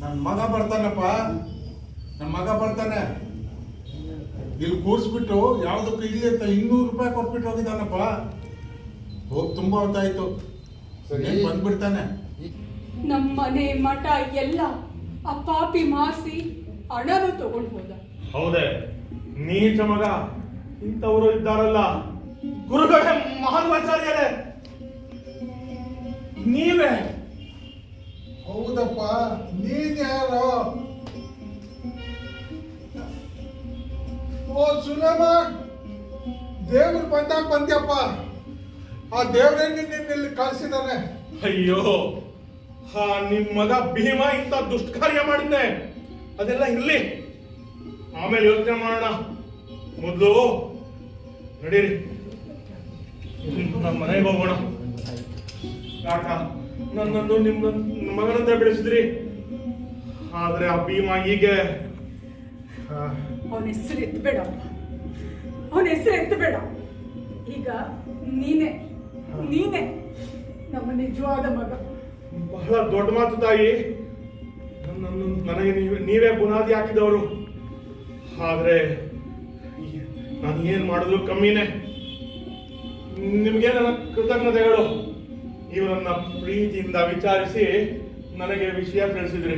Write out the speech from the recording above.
ನನ್ನ ಮಗ ಬರ್ತಾನಪ್ಪ. ನನ್ನ ಮಗ ಬರ್ತಾನೆ. ಇಲ್ಲಿ ಕೂರಿಸ್ಬಿಟ್ಟು ಯಾವುದಕ್ಕೂ ಇಲ್ಲಿ ಅಂತ ಇನ್ನೂರು ರೂಪಾಯಿ ಕೊಟ್ಬಿಟ್ಟು ಹೋಗಿದ್ದಾನಪ್ಪ. ಹೋಗಿ ತುಂಬಾ ಹೊತ್ತಾಯ್ತು ಸರಿ. ಬಂದ್ಬಿಡ್ತಾನೆ. ನಮ್ಮ ಮನೆ ಮಠ ಎಲ್ಲ ಆ ಪಾಪಿ ಮಾಸಿ ಹಣನು ತಗೊಂಡು ಹೋದ. ಹೌದೇ. ನೀಚ ಮಗ. ಇಂಥವರು ಇದ್ದಾರಲ್ಲ. ಗುರುಗಳೇ ಮಹಾನ್ವಾಚಾರ್ಯರೇ ನೀವೇ ಹೌದಪ್ಪ, ನೀನ್ ಯಾರು? ಓ, ಸುಲಭ. ದೇವ್ರು ಬಂದಾಗ ಬಂದ್ಯಪ್ಪ. ಆ ದೇವ್ರೇ ನಿನ್ನ ಇಲ್ಲಿ ಅಯ್ಯೋ ಹಾ ನಿಮ್ ಮಗ ಭೀಮ ಇಂತ ದುಷ್ಕಾರ್ಯ ಮಾಡಿದ್ದೆ ಅದೆಲ್ಲ ಇರ್ಲಿ. ಆಮೇಲೆ ಯೋಚನೆ ಮಾಡೋಣ. ಮೊದಲು ನಡೀರಿ. ನಮ್ಮ ಮನೆಗೆ ಹೋಗೋಣ. ಕಾಕ ನನ್ನನ್ನು ನಿಮ್ಮ ಮಗನಂತ ಬೆಳೆಸಿದ್ರಿ ಆದ್ರೆ ಆ ಭೀಮ ಆ, ಅವನ ಹೆಸರು ಎತ್ತಬೇಡ ಅವನ ಹೆಸರು ಎತ್ತಬೇಡ. ಈಗ ನೀನೆ ನೀನೆ ನಮ್ಮ ನಿಜವಾದ ಮಗ. ಬಹಳ ದೊಡ್ಡ ಮಾತು ತಾಯಿ. ನನ್ನನ್ನು ನನಗೆ ನೀವೇ ನೀವೇ ಬುನಾದಿ ಹಾಕಿದವರು. ಆದ್ರೆ ನಾನು ಏನ್ ಮಾಡಿದ್ರು ಕಮ್ಮಿನೇ? ನಿಮ್ಗೆ ನನ್ನ ಕೃತಜ್ಞತೆಗಳು. ನೀವು ನನ್ನ ಪ್ರೀತಿಯಿಂದ ವಿಚಾರಿಸಿ ನನಗೆ ವಿಷಯ ತಿಳಿಸಿದ್ರಿ.